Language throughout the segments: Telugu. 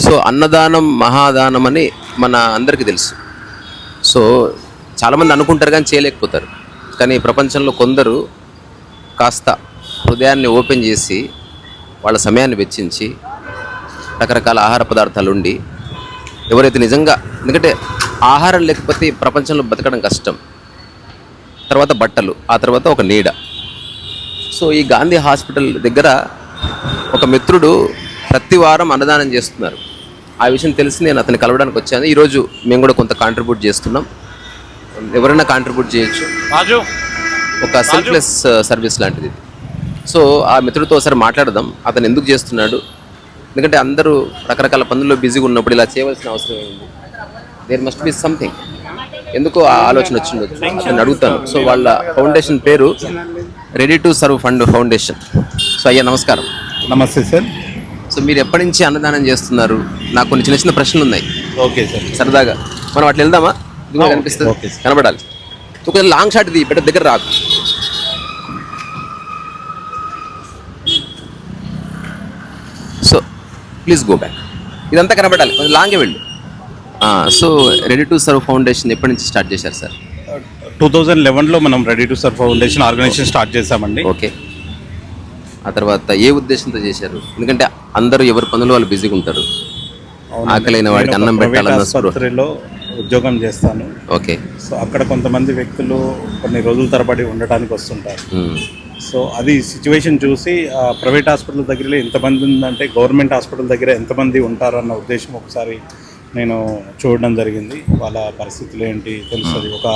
సో అన్నదానం మహాదానం అని మన అందరికీ తెలుసు. సో చాలామంది అనుకుంటారు కానీ చేయలేకపోతారు. కానీ ప్రపంచంలో కొందరు కాస్త హృదయాన్ని ఓపెన్ చేసి వాళ్ళ సమయాన్ని వెచ్చించి రకరకాల ఆహార పదార్థాలు ఉండి ఎవరైతే నిజంగా ఎందుకంటే ఆహారం లేకపోతే ప్రపంచంలో బతకడం కష్టం. తర్వాత బట్టలు ఆ తర్వాత ఒక నీడ. సో ఈ గాంధీ హాస్పిటల్ దగ్గర ఒక మిత్రుడు ప్రతి వారం అన్నదానం చేస్తున్నారు. ఆ విషయం తెలిసి నేను అతన్ని కలవడానికి వచ్చాను. ఈరోజు మేము కూడా కొంత కాంట్రిబ్యూట్ చేస్తున్నాం. ఎవరైనా కాంట్రిబ్యూట్ చేయొచ్చు. రాజు. ఒక సెల్ఫ్లెస్ సర్వీస్ లాంటిది. ఇది. సో ఆ మిత్రుడితో ఒకసారి మాట్లాడదాం. అతను ఎందుకు చేస్తున్నాడు? ఎందుకంటే అందరూ రకరకాల పనుల్లో బిజీగా ఉన్నప్పుడు ఇలా చేయవలసిన అవసరం ఏంది దేర్ మస్ట్ బి సంథింగ్ ఎందుకు ఆ ఆలోచన వచ్చిండొచ్చు నేను అడుగుతాను. సో వాళ్ళ ఫౌండేషన్ పేరు ready to serve fund foundation so అయ్యా నమస్కారం. నమస్తే సార్. సో మీరు ఎప్పటి నుంచి అన్నదానం చేస్తున్నారు? నాకు కొన్ని చిన్న చిన్న ప్రశ్నలు ఉన్నాయి ఓకే సార్. సరదాగా. మనం అట్లా వెళ్దామా? ఇది కూడా కనిపిస్తుంది. ఓకే. కనబడాలి. కొంచెం లాంగ్ షాట్ ఇది పెట్ట దగ్గర రాకు. సో ప్లీజ్ గో బ్యాక్ ఇదంతా కనబడాలి. కొంచెం లాంగే వెళ్ళు. So ready to serve foundation ఎప్పటి నుంచి స్టార్ట్ చేశారు సార్? టూ థౌజండ్ లెవెన్లో మనం ready to serve foundation organisation start చేసామండి ఓకే ఆ తర్వాత ఏ ఉద్దేశంతో చేశారు? ఎందుకంటే అందరూ ఎవరి పనులు వాళ్ళు బిజీగా ఉంటారు. ఆకలైన వాడికి అన్నం పెట్టాలన్న. ఆసుపత్రిలో ఉద్యోగం చేస్తాను. ఓకే. సో అక్కడ కొంతమంది వ్యక్తులు కొన్ని రోజుల తరబడి ఉండటానికి వస్తుంటారు. సో అది సిచ్యువేషన్ చూసి ప్రైవేట్ హాస్పిటల్ దగ్గర ఎంతమంది ఉందంటే గవర్నమెంట్ హాస్పిటల్ దగ్గర ఎంతమంది ఉంటారు అన్న ఉద్దేశం ఒకసారి నేను చూడడం జరిగింది. వాళ్ళ పరిస్థితులు ఏంటి తెలుస్తుంది. ఒక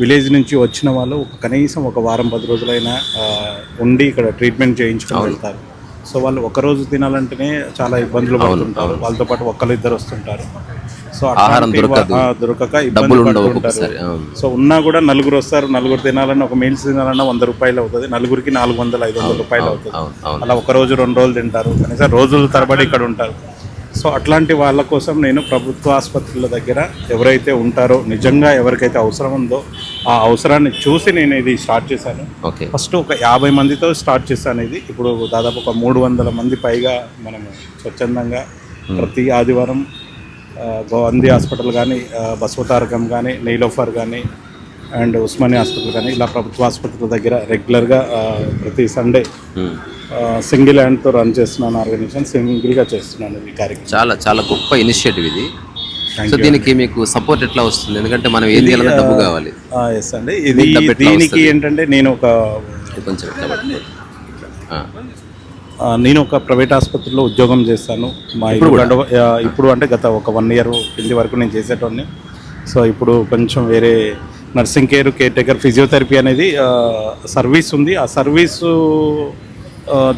విలేజ్ నుంచి వచ్చిన వాళ్ళు ఒక కనీసం ఒక వారం పది రోజులైనా ఉండి ఇక్కడ ట్రీట్మెంట్ చేయించుకొని వెళ్తారు. సో వాళ్ళు ఒక రోజు తినాలంటేనే చాలా ఇబ్బందులు పడుతుంటారు. వాళ్ళతో పాటు ఒక్కరు ఇద్దరు వస్తుంటారు. సో ఆహారం దొరకక ఇబ్బంది డబ్బులు ఉండవు పడుతుంటారు. ఒక్కొక్కసారి అవును. సో ఉన్నా కూడా నలుగురు వస్తారు నలుగురు తినాలన్నా ఒక మీల్స్ తినాలన్నా వంద రూపాయలు అవుతుంది. నలుగురికి నాలుగు వందలు ఐదు వందల రూపాయలు అవుతుంది. అలా ఒక రోజు రెండు రోజులు తింటారు. కనీసం రోజుల తరబడి ఇక్కడ ఉంటారు. సో అట్లాంటి వాళ్ళ కోసం నేను ప్రభుత్వ ఆసుపత్రుల దగ్గర ఎవరైతే ఉంటారో నిజంగా ఎవరికైతే అవసరం ఉందో ఆ అవసరాన్ని చూసి నేను ఇది స్టార్ట్ చేశాను. ఓకే. ఫస్ట్ ఒక యాభై మందితో స్టార్ట్ చేశాను ఇది ఇప్పుడు దాదాపు ఒక మూడు వందల మంది పైగా మనము స్వచ్ఛందంగా ప్రతి ఆదివారం గాంధీ హాస్పిటల్ కానీ బసవతారకం కానీ నీలోఫర్ కానీ అండ్ ఉస్మానియా హాస్పిటల్ కానీ ఇలా ప్రభుత్వ ఆసుపత్రుల దగ్గర రెగ్యులర్గా ప్రతి సండే మ్మ్. సింగిల్ హ్యాండ్తో రన్ చేస్తున్నాను ఆర్గనైజేషన్ సింగిల్గా చేస్తున్నాను ఈ కార్యక్రమం. చాలా చాలా గొప్ప ఇనిషియేటివ్ ఇది. సో దీనికి మీకు సపోర్ట్ ఎట్లా వస్తుంది? ఎందుకంటే మనం ఏం చేయాలన్నా డబ్బు కావాలి. ఎస్ అండి. ఇది దీనికి? ఏంటంటే నేను ఒక కొంచెం నేను ఒక ప్రైవేట్ ఆసుపత్రిలో ఉద్యోగం చేస్తాను. మా ఆ, ఇప్పుడు అంటే గత ఒక వన్ ఇయర్ కింది వరకు నేను చేసేటోని సో ఇప్పుడు కొంచెం వేరే nursing care care taker physiotherapy అనేది సర్వీస్ ఉంది. ఆ సర్వీసు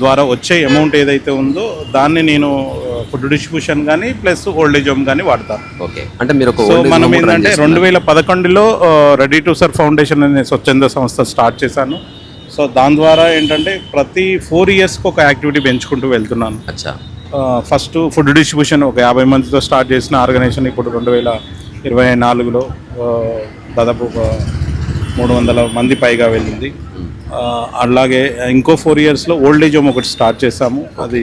ద్వారా వచ్చే అమౌంట్ ఏదైతే ఉందో దాన్ని నేను ఫుడ్ డిస్ట్రిబ్యూషన్ కానీ ప్లస్ ఓల్డ్ ఏజ్ హోమ్ కానీ వాడతాను ఓకే. అంటే మీరు సో మనం ఏంటంటే. రెండు వేల పదకొండులో రెడీ టు సర్ ఫౌండేషన్ అనే స్వచ్ఛంద సంస్థ స్టార్ట్ చేశాను. సో దాని ద్వారా ఏంటంటే ప్రతి ఫోర్ ఇయర్స్కి ఒక యాక్టివిటీ పెంచుకుంటూ వెళ్తున్నాను. అచ్చా. ఫస్ట్ ఫుడ్ డిస్ట్రిబ్యూషన్ ఒక యాభై మందితో స్టార్ట్ చేసిన ఆర్గనైజేషన్ ఇప్పుడు రెండు వేల ఇరవై నాలుగులో దాదాపు ఒక మూడు వందల మంది పైగా వెళ్ళింది. అలాగే ఇంకో ఫోర్ ఇయర్స్లో ఓల్డ్ ఏజ్ హోమ్ ఒకటి స్టార్ట్ చేసాము అది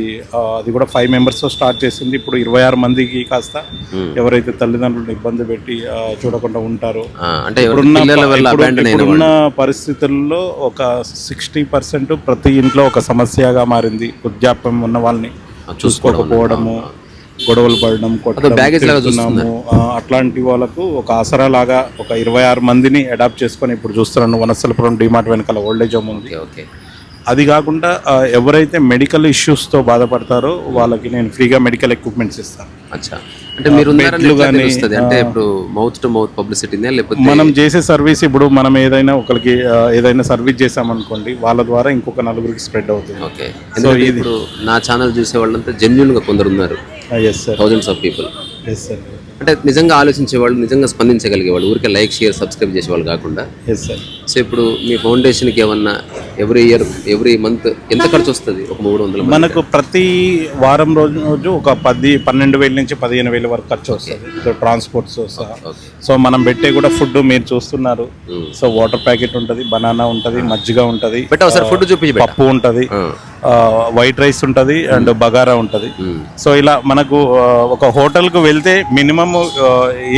అది కూడా ఫైవ్ మెంబర్స్తో స్టార్ట్ చేసింది. ఇప్పుడు ఇరవై ఆరు మందికి కాస్త ఎవరైతే తల్లిదండ్రులను ఇబ్బంది పెట్టి చూడకుండా ఉంటారో అంటే ఇప్పుడున్న పరిస్థితుల్లో ఒక సిక్స్టీ పర్సెంట్ ప్రతి ఇంట్లో ఒక సమస్యగా మారింది. వృద్ధాప్యం ఉన్న వాళ్ళని చూసుకోకపోవడము. గొడవలు పడడం కొట్టడం అట్లాంటి వాళ్ళకు ఒక ఆసరా లాగా ఒక ఇరవై ఆరు మందిని అడాప్ట్ చేసుకొని ఇప్పుడు చూస్తున్నాను. వనస్థలపురం డిమార్ట్ వెనకాల ఓల్డ్ ఏజ్ హోమ్ ఉంది. ఓకే అది కాకుండా ఎవరైతే మెడికల్ ఇష్యూస్తో బాధపడతారో వాళ్ళకి నేను ఫ్రీగా మెడికల్ ఎక్విప్మెంట్స్ ఇస్తాను. అచ్చా. అంటే మీరు అంటే ఇప్పుడు మౌత్ టు మౌత్ పబ్లిసిటీనే లేకపోతే మనం చేసే సర్వీస్ ఇప్పుడు మనం ఏదైనా ఒకరికి ఏదైనా సర్వీస్ చేసామనుకోండి వాళ్ళ ద్వారా ఇంకొక నలుగురికి స్ప్రెడ్ అవుతుంది. ఓకే. ఇప్పుడు నా ఛానల్ చూసే వాళ్ళంతా జెన్యున్గా కొందరు ఉన్నారు. Thousands of people yes sir అంటే నిజంగా ఆలోచించే వాళ్ళు నిజంగా స్పందించగలిగే వాళ్ళు ఊరికే లైక్ షేర్ సబ్స్క్రైబ్ చేసే వాళ్ళు కాకుండా ఎస్ సార్ సో ఇప్పుడు మీ ఫౌండేషన్కి ఏమన్నా ఎవ్రీ ఇయర్ ఎవ్రీ మంత్ ఎంత ఖర్చు వస్తుంది ఒక మూడు వందల మనకు ప్రతి వారం రోజు రోజు ఒక పది పన్నెండు వేల నుంచి పదిహేను వేల వరకు ఖర్చు వస్తుంది ట్రాన్స్పోర్ట్స్ సహా ఓకే సో మనం పెట్టే కూడా ఫుడ్ మీరు చూస్తున్నారు. Mm. సో వాటర్ ప్యాకెట్ ఉంటుంది బనానా ఉంటుంది మజ్జిగ ఉంటుంది ఫుడ్ చూపించి పప్పు ఉంటుంది. వైట్ రైస్ ఉంటుంది అండ్ బగారా ఉంటుంది. సో ఇలా మనకు ఒక హోటల్కు వెళ్తే మినిమం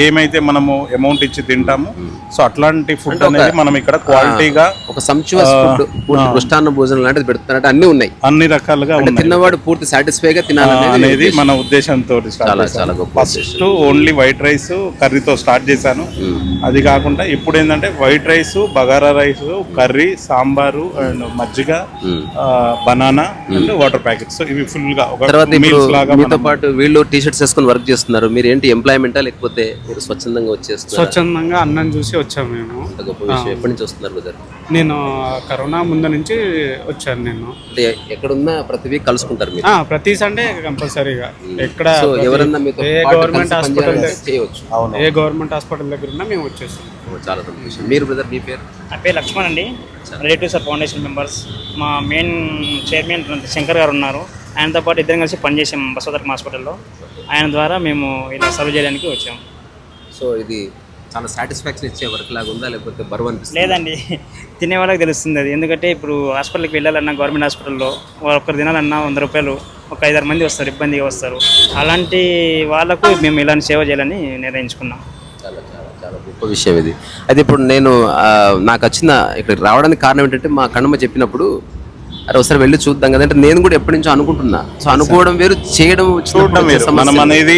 ఏమైతే మనము అమౌంట్ ఇచ్చి తింటాము సో అట్లాంటి ఫుడ్ అనేది మనం ఇక్కడ క్వాలిటీగా ఒక సంచువస్ భోజనం లాంటిది పెడుతున్నట్టు అన్ని ఉన్నాయి. అన్ని రకాలుగా తిన్నవాడు పూర్తి సాటిస్ఫైగా తినాలనేది అనేది మన ఉద్దేశంతో ఫస్ట్ ఓన్లీ వైట్ రైస్ కర్రీతో స్టార్ట్ చేశాను. అది కాకుండా ఇప్పుడు ఏంటంటే white rice bagara rice curry sambar and మజ్జిగ బనానా అండ్ వాటర్ ప్యాకెట్స్ ఇవి ఫుల్గా ఒక తర్వాత ఇప్పుడు మీల్స్ లాగా మీతో పాటు వీళ్ళు టీ షర్ట్స్ వేసుకొని వర్క్ చేస్తున్నారు. మీరు ఏంటి ఎంప్లాయ్మెంటా లేకపోతే మీరు స్వచ్ఛందంగా వచ్చేస్తున్నారు? స్వచ్ఛందంగా అన్నం చూసి వచ్చాము మేము. గొప్ప విషయం ఎప్పటి నుంచి వస్తున్నారు బ్రదర్ నేను కరోనా ముందు నుంచి వచ్చాను నేను. అంటే ఎక్కడున్నా ప్రతి వీక్ కలుసుకుంటారు మీరు? ఆ, ప్రతి సండే కంపల్సరీగా. ఎక్కడ సో ఎవరన్నా మీతో ఏ గవర్నమెంట్ హాస్పిటల్ చేయవచ్చు. ఏ గవర్నమెంట్ హాస్పిటల్ దగ్గర ఉన్నా మేము వచ్చేస్తాం. ఓ, చాలా సంతోషం. మీరు బ్రదర్ మీ పేరు? నా పేరు లక్ష్మణ్ అండి. రిలేటివ్స్ ఆర్ ఫౌండేషన్ మెంబర్స్ మా మెయిన్ చైర్మన్ శంకర్ గారు ఉన్నారు. ఆయనతో పాటు ఇద్దరం కలిసి పనిచేసాం బసవతర్మ హాస్పిటల్లో. ఆయన ద్వారా మేము ఇలా సర్వ్ చేయడానికి వచ్చాము సో ఇది చాలా సాటిస్ఫాక్షన్ ఇచ్చే వర్క్ లాగా ఉందా? లేకపోతే బరువు అనిపిస్తుంది? లేదండి. తినే వాళ్ళకి తెలుస్తుంది అది. ఎందుకంటే ఇప్పుడు హాస్పిటల్కి వెళ్ళాలన్నా గవర్నమెంట్ హాస్పిటల్లో ఒక్కరు తినాలన్నా వంద రూపాయలు ఒక ఐదారు మంది వస్తారు ఇబ్బందిగా వస్తారు. అలాంటి వాళ్ళకు మేము ఇలాంటి సేవ చేయాలని నిర్ణయించుకున్నాం. చాలా చాలా చాలా గొప్ప విషయం ఇది. అయితే ఇప్పుడు నేను నాకు వచ్చిన ఇక్కడ రావడానికి కారణం ఏంటంటే మా కన్నమ్మ చెప్పినప్పుడు అరే ఒకసారి వెళ్ళి చూద్దాం కదంటే నేను కూడా ఎప్పటి నుంచో అనుకుంటున్నా. సో అనుకోవడం వేరు చేయడం వచ్చే వేరు. మనం అనేది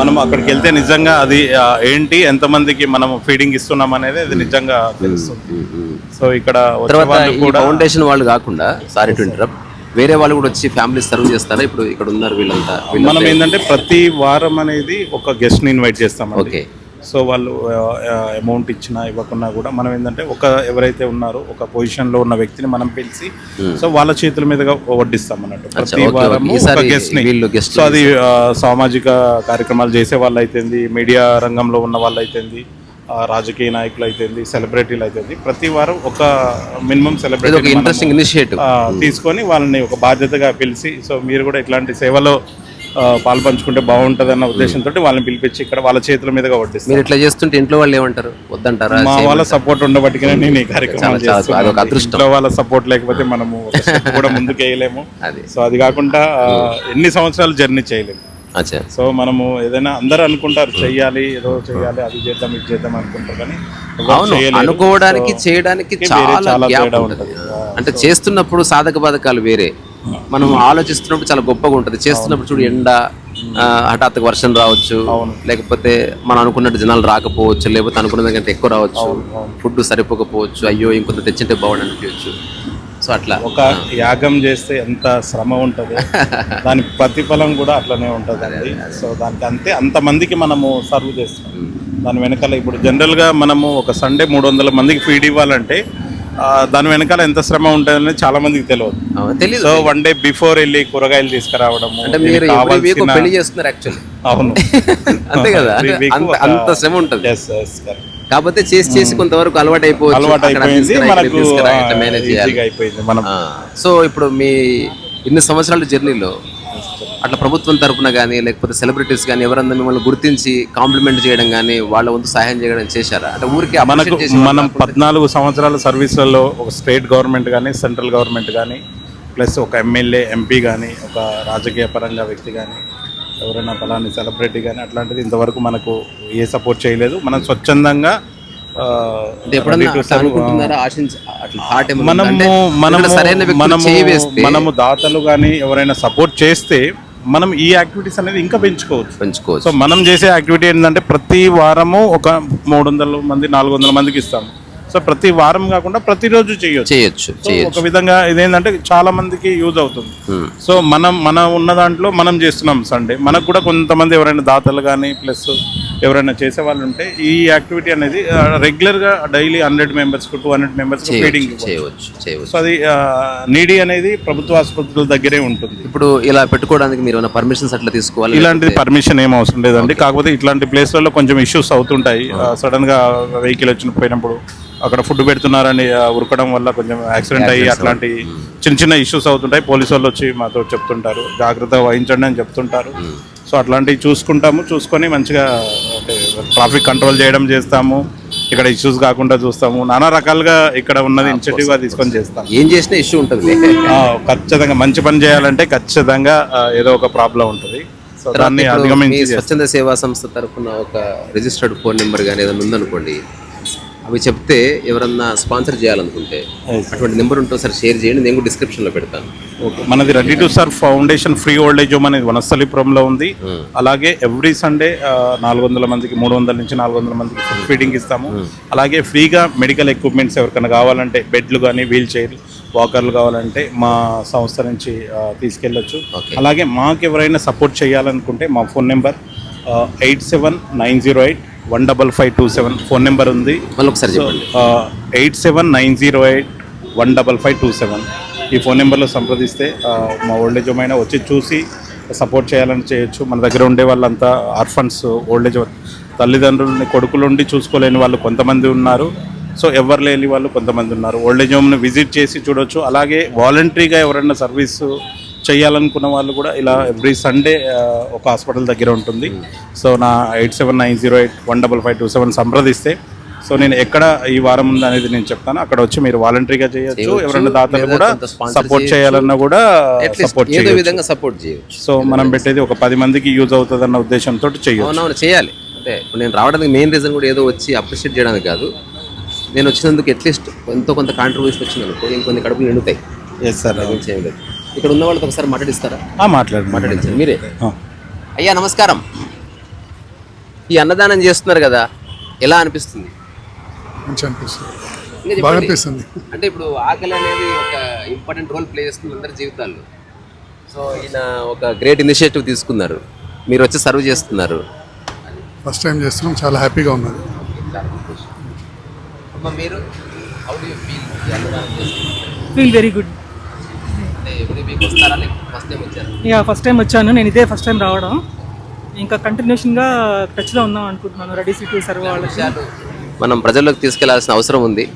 మనం అక్కడికి వెళ్తే నిజంగా అది ఏంటి ఎంతమందికి మనం ఫీడింగ్ ఇస్తున్నాం అనేది అది నిజంగా తెలుస్తుంది. సో ఇక్కడ ఫౌండేషన్ వాళ్ళు కాకుండా సారీ టు ఇంటరప్ట్ వేరే వాళ్ళు కూడా వచ్చి ఫ్యామిలీ సర్వ్ చేస్తారా? ఇప్పుడు ఇక్కడ ఉన్నారు వీళ్ళంతా వీళ్ళ మనం ఏంటంటే ప్రతి వారం అనేది ఒక గెస్ట్ని ఇన్వైట్ చేస్తామండి. ఓకే. సో వాళ్ళు అమౌంట్ ఇచ్చినా ఇవ్వకున్నా కూడా మనం ఏంటంటే ఒక ఎవరైతే ఉన్నారో ఒక పొజిషన్లో ఉన్న వ్యక్తిని మనం పిలిచి సో వాళ్ళ చేతుల మీదుగా వడ్డిస్తాం అన్నట్టు. ప్రతి. వారము ఒక ఈసారి గెస్ట్ని. వీళ్ళు guest సో అది సామాజిక కార్యక్రమాలు చేసే వాళ్ళు అయితేంది మీడియా రంగంలో ఉన్న వాళ్ళు అయితేంది రాజకీయ నాయకులు అయితేంది సెలబ్రిటీలు అయితేంది ప్రతి వారం ఒక మినిమం సెలబ్రిటీ ఇంట్రెస్టింగ్ ఇనిషియేటివ్ తీసుకొని వాళ్ళని ఒక బాధ్యతగా పిలిచి సో మీరు కూడా ఇట్లాంటి సేవలో ఆ, పాల్పంచుకుంటే బాగుంటుంది అన్న ఉద్దేశంతో వాళ్ళని పిలిపించి ఇక్కడ వాళ్ళ చేతుల మీదుగా వడ్డిస్తాం. మీరు ఇట్లా చేస్తుంటే ఇంట్లో వాళ్ళు ఏమంటారు? వద్దంటారా? మా వాళ్ళ సపోర్ట్ ఉండబట్టికనే నేను ఈ కార్యక్రమం అదృష్టం. ఇంట్లో వాళ్ళ సపోర్ట్ లేకపోతే మనము కూడా ముందుకు వేయలేము. సో అది కాకుండా ఎన్ని సంవత్సరాలు జర్నీ చేయలేము సో మనము ఏదైనా అందరూ అనుకుంటారు చెయ్యాలి ఏదో చెయ్యాలి అది చేద్దాం ఇది చేద్దాం అనుకుంటారు కానీ అవును. అనుకోవడానికి చేయడానికి చాలా గ్యాప్ ఉంటుంది. అంటే చేస్తున్నప్పుడు సాధక బాధకాలు వేరే. మనం ఆలోచిస్తున్నప్పుడు చాలా గొప్పగా ఉంటుంది. చేస్తున్నప్పుడు చూడు ఎండ హఠాత్తుగా వర్షం రావచ్చు. లేకపోతే మనం అనుకున్నట్టు జనాలు రాకపోవచ్చు లేకపోతే అనుకున్న దానికంటే ఎక్కువ రావచ్చు. ఫుడ్ సరిపోకపోవచ్చు. అయ్యో ఇంకొంత తెచ్చింటే బాగుండు అనిపించచ్చు సో అట్లా. ఒక యాగం చేస్తే ఎంత శ్రమ ఉంటుంది? దాని ప్రతిఫలం కూడా అట్లనే ఉంటుంది సో దానికి అంతే అంతమందికి మనము సర్వ్ చేస్తాం దాని వెనకాల ఇప్పుడు జనరల్గా మనము ఒక సండే మూడు వందల మందికి ఫీడ్ ఇవ్వాలంటే దాని వెనకాల ఎంత శ్రమ ఉంటుందని చాలా మందికి తెలియదు తెలీదు. సో వన్ డే బిఫోర్ వెళ్ళి కూరగాయలు తీసుకురావడము అంటే మీరు పెళ్ళి చేస్తున్నారు యాక్చువల్లీ అవును. అంతే కదా. అంత శ్రమ ఉంటుంది. కాకపోతే చేసి చేసి కొంతవరకు అలవాటు అయిపోయింది. సో ఇప్పుడు మీ ఇన్ని సంవత్సరాల జర్నీలో అట్లా ప్రభుత్వం తరపున కానీ లేకపోతే సెలబ్రిటీస్ కానీ ఎవరన్నా మిమ్మల్ని గుర్తించి కాంప్లిమెంట్ చేయడం కానీ వాళ్ళ వంతు సహాయం చేయడం చేశారా? అంటే ఊరికి మనకు మనం పద్నాలుగు సంవత్సరాల సర్వీసులలో ఒక స్టేట్ గవర్నమెంట్ కానీ సెంట్రల్ గవర్నమెంట్ కానీ ప్లస్ ఒక ఎమ్మెల్యే ఎంపీ కానీ ఒక రాజకీయ పరంగా వ్యక్తి కానీ ఎవరైనా ఫలాని సెలబ్రిటీ కానీ అట్లాంటిది ఇంతవరకు మనకు ఏ సపోర్ట్ చేయలేదు. మనం స్వచ్ఛందంగా మనము మనము మనము దాతలు కానీ ఎవరైనా సపోర్ట్ చేస్తే మనం ఈ యాక్టివిటీస్ అనేది ఇంకా పెంచుకోవచ్చు. పెంచుకోవచ్చు. సో మనం చేసే యాక్టివిటీ ఏంటంటే ప్రతి వారము ఒక మూడు వందల మంది నాలుగు వందల మందికి ఇస్తాము. సో ప్రతి వారం కాకుండా ప్రతిరోజు చేయొచ్చు. చేయొచ్చు ఒక విధంగా ఇదేంటంటే చాలా మందికి యూజ్ అవుతుంది. సో మనం మన ఉన్న దాంట్లో మనం చేస్తున్నాం సండే మనకు కూడా కొంతమంది ఎవరైనా దాతలు కానీ ప్లస్ ఎవరైనా చేసే వాళ్ళు ఉంటే ఈ యాక్టివిటీ అనేది రెగ్యులర్గా డైలీ హండ్రెడ్ మెంబర్స్కు టూ హండ్రెడ్ మెంబర్స్ ఫీడింగ్ చేయవచ్చు సో అది నీడీ అనేది ప్రభుత్వ ఆసుపత్రుల దగ్గరే ఉంటుంది. ఇప్పుడు ఇలా పెట్టుకోవడానికి మీరు పర్మిషన్స్ అట్లా తీసుకోవాలి? ఇలాంటి పర్మిషన్ ఏం అవసరం లేదండి. కాకపోతే ఇట్లాంటి ప్లేస్లలో కొంచెం ఇష్యూస్ అవుతుంటాయి. సడన్గా వెహికల్ వచ్చిన పోయినప్పుడు అక్కడ ఫుడ్ పెడుతున్నారని ఉరకడం వల్ల కొంచెం యాక్సిడెంట్ అయ్యి అట్లాంటి చిన్న చిన్న ఇష్యూస్ అవుతుంటాయి. పోలీసు వాళ్ళు వచ్చి మాతో చెప్తుంటారు. జాగ్రత్త వహించండి అని చెప్తుంటారు. సో అట్లాంటివి చూసుకుంటాము చూసుకొని మంచిగా అంటే ట్రాఫిక్ కంట్రోల్ చేయడం చేస్తాము ఇక్కడ ఇష్యూస్ కాకుండా చూస్తాము నానా రకాలుగా ఇక్కడ ఉన్నది ఇనిషియేటివ్గా తీసుకొని చేస్తాం ఏం చేసినా ఇష్యూ ఉంటుంది ఖచ్చితంగా మంచి పని చేయాలంటే ఖచ్చితంగా ఏదో ఒక ప్రాబ్లం ఉంటుంది సో దాన్ని అధిగమించి. స్వచ్ఛంద సేవా సంస్థ తరఫున ఒక రిజిస్టర్డ్ ఫోన్ నెంబర్ కానీ ఏదైనా ఉందనుకోండి అవి చెప్తే ఎవరన్నా స్పాన్సర్ చేయాలనుకుంటే. అటువంటి నెంబర్ ఉంటే ఒకసారి షేర్ చేయండి నేను కూడా description లో పెడతాను. మనది ready to serve foundation free old age home అనేది వనస్థలిపురంలో ఉంది. అలాగే ఎవ్రీ సండే నాలుగు వందల మందికి మూడు వందల నుంచి నాలుగు వందల మందికి ఫుడ్ ఫీడింగ్ ఇస్తాము. అలాగే ఫ్రీగా మెడికల్ ఎక్విప్మెంట్స్ ఎవరికైనా కావాలంటే బెడ్లు కానీ వీల్ చైర్లు వాకర్లు కావాలంటే మా సంస్థ నుంచి తీసుకెళ్ళొచ్చు. అలాగే మాకు ఎవరైనా సపోర్ట్ చేయాలనుకుంటే మా phone number eight seven nine zero eight one double five two seven phone number ఉంది. Eight seven nine zero eight one double five two seven. ఈ ఫోన్ నెంబర్లో సంప్రదిస్తే మా ఓల్డ్ ఏజ్ వచ్చి చూసి సపోర్ట్ చేయాలని చేయొచ్చు. మన దగ్గర ఉండే వాళ్ళంతా ఆర్ఫన్స్ ఓల్డ్ ఏజ్ తల్లిదండ్రులని కొడుకులు ఉండి చూసుకోలేని వాళ్ళు కొంతమంది ఉన్నారు. సో ఎవరు లేని వాళ్ళు కొంతమంది ఉన్నారు. ఓల్డ్ ఏజ్ హోమ్ని విజిట్ చేసి చూడొచ్చు. అలాగే వాలంటరీగా ఎవరైనా సర్వీస్ చేయాలనుకున్న వాళ్ళు కూడా ఇలా ఎవ్రీ సండే ఒక హాస్పిటల్ దగ్గర ఉంటుంది. సో నా eight seven nine zero eight one double five two seven సంప్రదిస్తే సో నేను ఎక్కడ ఈ వారం ఉంది అనేది నేను చెప్తాను. అక్కడ వచ్చి మీరు వాలంటరీగా చేయొచ్చు. ఎవరైనా దాతలు కూడా సపోర్ట్. చేయాలన్నా కూడా సపోర్ట్ ఏదో విధంగా సపోర్ట్ చేయొచ్చు. సో మనం పెట్టేది ఒక పది మందికి యూజ్ అవుతుంది అన్న ఉద్దేశంతో చేయొచ్చు. అవునవును చేయాలి. అంటే నేను రావడానికి మెయిన్ రీజన్ కూడా ఏదో వచ్చి అప్రిషియేట్ చేయడానికి కాదు. నేను వచ్చినందుకు అట్లీస్ట్ ఎంతో కొంత కాంట్రిబ్యూషన్ వచ్చింది అనుకో ఇంకొన్ని కడుపులు నిండుతాయి. ఎస్ సార్ ఇక్కడ ఉన్న వాళ్ళతో ఒకసారి మాట్లాడిస్తారా? మాట్లాడండి మాట్లాడించండి మీరే. అయ్యా నమస్కారం. ఈ అన్నదానం చేస్తున్నారు కదా ఎలా అనిపిస్తుంది? మంచి అనిపిస్తుంది. బాగా. అనిపిస్తుంది. అంటే ఇప్పుడు ఆకలి అనేది ఒక ఇంపార్టెంట్ రోల్ ప్లే చేస్తుంది అందరి జీవితాల్లో. సో ఈయన ఒక గ్రేట్ ఇనిషియేటివ్ తీసుకున్నారు. మీరు వచ్చి సర్వ్ చేస్తున్నారు. ఫస్ట్ టైం చేస్తున్నాం చాలా హ్యాపీగా ఉన్నది. మీరు? How do you feel feel very good అంటే ఎవ్రీ వీక్ వస్తారా? లేకపోతే ఫస్ట్ టైం వచ్చాను. నేను ఇదే ఫస్ట్ టైం రావడం. ఇంకా కంటిన్యూషన్గా టచ్లో ఉందాం అనుకుంటున్నాను రెడీ సిటీ సర్వ్ వాళ్ళకి. మనం ప్రజల్లోకి తీసుకెళ్ళాల్సిన అవసరం ఉంది.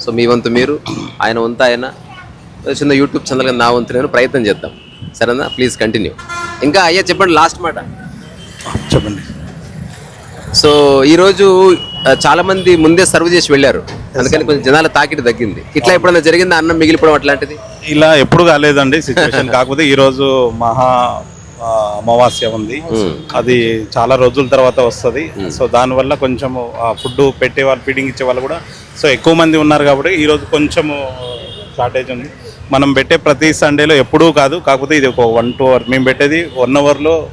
సో మీ వంతు మీరు ఆయన వంతు ఆయన. చిన్న యూట్యూబ్ ఛానల్ నా వంతు నేను ప్రయత్నం చేద్దాం. సరేనా? Please continue. ఇంకా అయ్యా చెప్పండి లాస్ట్ మాట. చెప్పండి. సో ఈరోజు ఆ, చాలా మంది ముందే సర్వ్ చేసి వెళ్ళారు. అందుకని కొంచెం జనాల తాకిడి తగ్గింది. ఇట్లా ఎప్పుడైనా జరిగిందా? అన్నం మిగిలిపోవడం అట్లాంటిది? ఇలా ఎప్పుడు కాలేదండి సిచ్యువేషన్. కాకపోతే ఈ రోజు మహా అమావాస్య ఉంది. అది చాలా రోజుల తర్వాత వస్తుంది. సో దానివల్ల కొంచెము ఫుడ్ పెట్టే వాళ్ళు ఫీడింగ్ ఇచ్చే వాళ్ళు కూడా సో ఎక్కువ మంది ఉన్నారు కాబట్టి ఈ రోజు కొంచెము షార్టేజ్ ఉంది. మనం పెట్టే ప్రతి సండేలో ఎప్పుడూ కాదు. కాకపోతే ఇది ఒక వన్ టూ అవర్ మేము పెట్టేది వన్ అవర్లో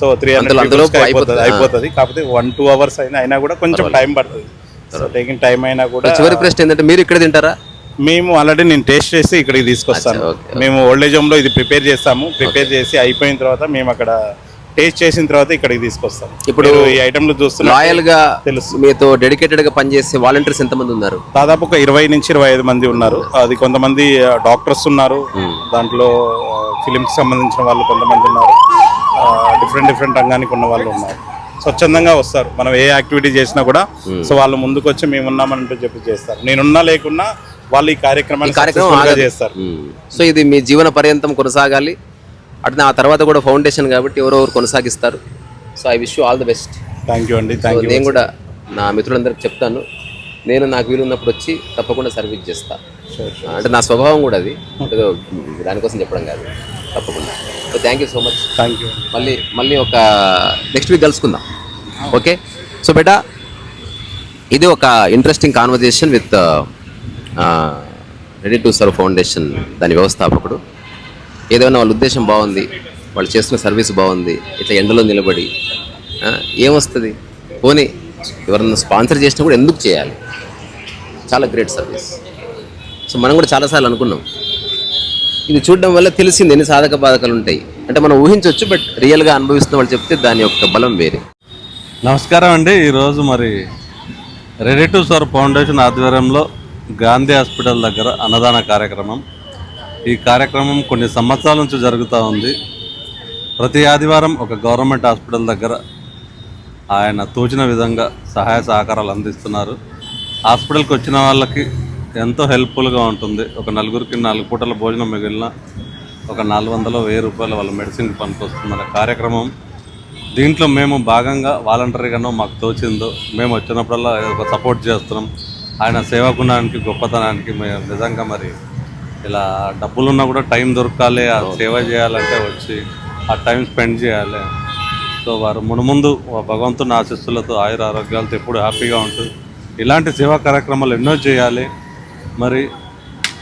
సో త్రీ అందులో- హండ్రెడ్ అయిపోతుంది. అయిపోతుంది. కాకపోతే వన్ టూ అవర్స్ అయినా అయినా కూడా కొంచెం టైం పడుతుంది. సో టేకింగ్ టైం అయినా కూడా చివరి ప్రశ్న ఏంటంటే మీరు ఇక్కడ తింటారా? మేము ఆల్రెడీ నేను టేస్ట్ చేసి ఇక్కడికి తీసుకొస్తాను. మేము ఓల్డ్ ఏజ్ హోమ్లో ఇది ప్రిపేర్ చేస్తాము. ప్రిపేర్ చేసి అయిపోయిన తర్వాత మేము అక్కడ టేస్ట్ చేసిన తర్వాత ఇక్కడికి తీసుకొస్తాం. ఇప్పుడు ఈ ఐటమ్లు చూస్తున్నారు లాయల్గా తెలుసు. మీతో డెడికేటెడ్గా పనిచేసే వాలంటీర్స్ ఎంతమంది ఉన్నారు? దాదాపు ఒక ఇరవై నుంచి ఇరవై ఐదు మంది ఉన్నారు. అది కొంతమంది డాక్టర్స్ ఉన్నారు. దాంట్లో ఫిలింకి సంబంధించిన వాళ్ళు కొంతమంది ఉన్నారు. డిఫరెంట్ డిఫరెంట్ రంగానికి ఉన్న వాళ్ళు ఉన్నారు. స్వచ్ఛందంగా వస్తారు. మనం ఏ యాక్టివిటీ చేసినా కూడా. సో వాళ్ళు ముందుకు వచ్చి మేము ఉన్నామంటూ చెప్పి చేస్తారు. నేనున్నా లేకున్నా వాళ్ళు ఈ కార్యక్రమాన్ని కార్యక్రమం. చేస్తారు. సో ఇది మీ జీవన పర్యంతం కొనసాగాలి. అట్లా ఆ తర్వాత కూడా ఫౌండేషన్ కాబట్టి ఎవరెవరు కొనసాగిస్తారు. So I wish you all the best. Thank you అండి. థ్యాంక్ యూ నేను కూడా నా మిత్రులందరికీ చెప్తాను. నేను నాకు వీలు ఉన్నప్పుడు వచ్చి తప్పకుండా సర్వీస్ చేస్తా. అంటే నా స్వభావం కూడా అది. దానికోసం చెప్పడం కాదు. తప్పకుండా. So thank you so much thank you మళ్ళీ మళ్ళీ ఒక నెక్స్ట్ వీక్ కలుసుకుందాం. ఓకే సో బేటా ఇది ఒక interesting conversation with ready to serve foundation దాని వ్యవస్థాపకుడు. ఏదైనా వాళ్ళ ఉద్దేశం బాగుంది వాళ్ళు చేస్తున్న సర్వీస్ బాగుంది ఇట్లా ఎండలో నిలబడి ఏమొస్తుంది? పోనీ ఎవరన్నా స్పాన్సర్ చేసినా కూడా ఎందుకు చేయాలి? చాలా గ్రేట్ సర్వీస్. సో మనం కూడా చాలాసార్లు అనుకున్నాం. ఇది చూడడం వల్ల తెలిసింది ఎన్ని సాధక బాధకాలు ఉంటాయి. అంటే మనం ఊహించవచ్చు బట్ రియల్గా అనుభవిస్తున్న వాళ్ళు చెప్తే దాని యొక్క బలం వేరే. నమస్కారం అండి. ఈరోజు మరి రెడీ టు సర్వ్ ఫౌండేషన్ ఆధ్వర్యంలో గాంధీ హాస్పిటల్ దగ్గర అన్నదాన కార్యక్రమం. ఈ కార్యక్రమం కొన్ని సంవత్సరాల నుంచి జరుగుతూ ఉంది. ప్రతి ఆదివారం ఒక గవర్నమెంట్ హాస్పిటల్ దగ్గర ఆయన తోచిన విధంగా సహాయ సహకారాలు అందిస్తున్నారు. హాస్పిటల్కి వచ్చిన వాళ్ళకి ఎంతో హెల్ప్ఫుల్గా ఉంటుంది. ఒక నలుగురికి నాలుగు పూటల భోజనం మిగిలిన ఒక నాలుగు వందలు వెయ్యి రూపాయలు వాళ్ళ మెడిసిన్ పనికొస్తుందన్న కార్యక్రమం. దీంట్లో మేము భాగంగా వాలంటరీగానో మాకు తోచిందో మేము వచ్చినప్పుడల్లా ఒక సపోర్ట్ చేస్తున్నాం. ఆయన సేవకున్నానికి గొప్పతనానికి మేము నిజంగా మరి ఇలా డబ్బులున్నా కూడా టైం దొరకాలి ఆ సేవ చేయాలంటే వచ్చి ఆ టైం స్పెండ్ చేయాలి. సో వారు మునుముందు భగవంతుని ఆశస్సులతో ఆయుర ఆరోగ్యాలతో ఎప్పుడు హ్యాపీగా ఉంటుంది ఇలాంటి సేవా కార్యక్రమాలు ఎన్నో చేయాలి. మరి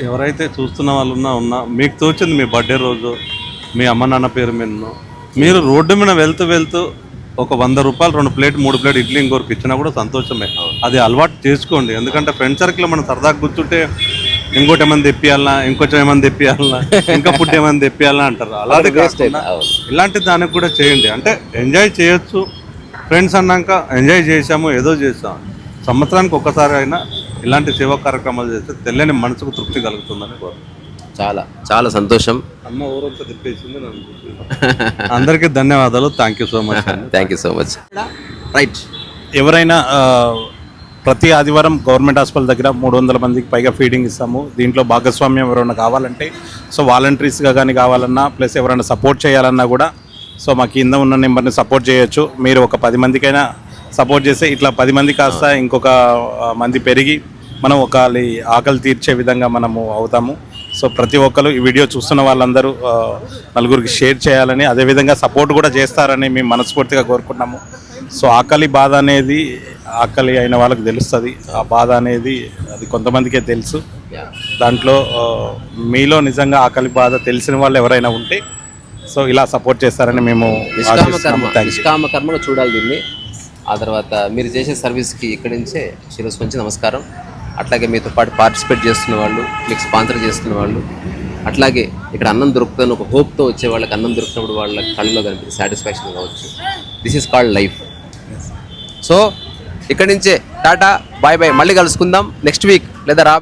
ఎవరైతే చూస్తున్న వాళ్ళు ఉన్నా ఉన్నా మీకు తోచింది మీ బర్త్డే రోజు మీ అమ్మ నాన్న పేరు మీద మీరు రోడ్డు మీద వెళ్తూ వెళ్తూ ఒక వంద రూపాయలు రెండు ప్లేట్ మూడు ప్లేట్ ఇడ్లీ ఇంకొకరికి ఇచ్చినా కూడా సంతోషమే. అది అలవాటు చేసుకోండి. ఎందుకంటే ఫ్రెండ్ సర్కిల్ మనం సరదాగా కూర్చుంటే ఇంకోటి ఏమైనా తెప్పియాలనా ఇంకొంచెం ఏమైనా తెప్పియాలనా ఇంకా ఫుడ్ ఏమైనా తెప్పియాలనా అంటారు. అలాగే కాకుండా ఇలాంటి దానికి కూడా చేయండి. అంటే ఎంజాయ్ చేయొచ్చు. ఫ్రెండ్స్ అన్నాక ఎంజాయ్ చేసాము ఏదో చేసాము సంవత్సరానికి ఒక్కసారి అయినా ఇలాంటి సేవా కార్యక్రమాలు చేస్తే తెలియని మనసుకు తృప్తి కలుగుతుందని కోరుకుంటున్నాను. చాలా చాలా సంతోషం. అమ్మ ఊరంతా తిప్పేసింది అందరికీ ధన్యవాదాలు. Thank you so much thank you so much right ఎవరైనా ప్రతి ఆదివారం గవర్నమెంట్ హాస్పిటల్ దగ్గర మూడు వందల మందికి పైగా ఫీడింగ్ ఇస్తాము. దీంట్లో భాగస్వామ్యం ఎవరైనా కావాలంటే సో వాలంటీర్స్గా కానీ కావాలన్నా ప్లస్ ఎవరైనా సపోర్ట్ చేయాలన్నా కూడా సో మా కింద ఉన్న నెంబర్ని సపోర్ట్ చేయొచ్చు. మీరు ఒక పది మందికైనా సపోర్ట్ చేస్తే ఇట్లా పది మంది కాస్త ఇంకొక మంది పెరిగి మనం ఒక ఆకలి తీర్చే విధంగా మనము అవుతాము. సో ప్రతి ఒక్కరు ఈ వీడియో చూస్తున్న వాళ్ళందరూ నలుగురికి షేర్ చేయాలని అదేవిధంగా సపోర్ట్ కూడా చేస్తారని మేము మనస్ఫూర్తిగా కోరుకుంటున్నాము. సో ఆకలి బాధ అనేది ఆకలి అయిన వాళ్ళకి తెలుస్తుంది. ఆ బాధ అనేది అది కొంతమందికే తెలుసు. దాంట్లో మీలో నిజంగా ఆకలి బాధ తెలిసిన వాళ్ళు ఎవరైనా ఉంటే సో ఇలా సపోర్ట్ చేస్తారని మేము నిష్కామ కర్మగా చూడాలి దీన్ని. ఆ తర్వాత మీరు చేసే సర్వీస్కి ఇక్కడి నుంచే శిరస్సు నమస్కారం. అట్లాగే మీతో పాటు పార్టిసిపేట్ చేస్తున్న వాళ్ళు మీకు స్పాన్సర్ చేస్తున్న వాళ్ళు అట్లాగే ఇక్కడ అన్నం దొరుకుతున్న ఒక హోప్తో వచ్చే వాళ్ళకి అన్నం దొరికినప్పుడు వాళ్ళ కళ్ళలో కనిపించే సాటిస్ఫాక్షన్ కావచ్చు. This is called life so ఇక్కడి నుంచే టాటా బాయ్ బాయ్ మళ్ళీ కలుసుకుందాం. నెక్స్ట్ వీక్ లేదా రా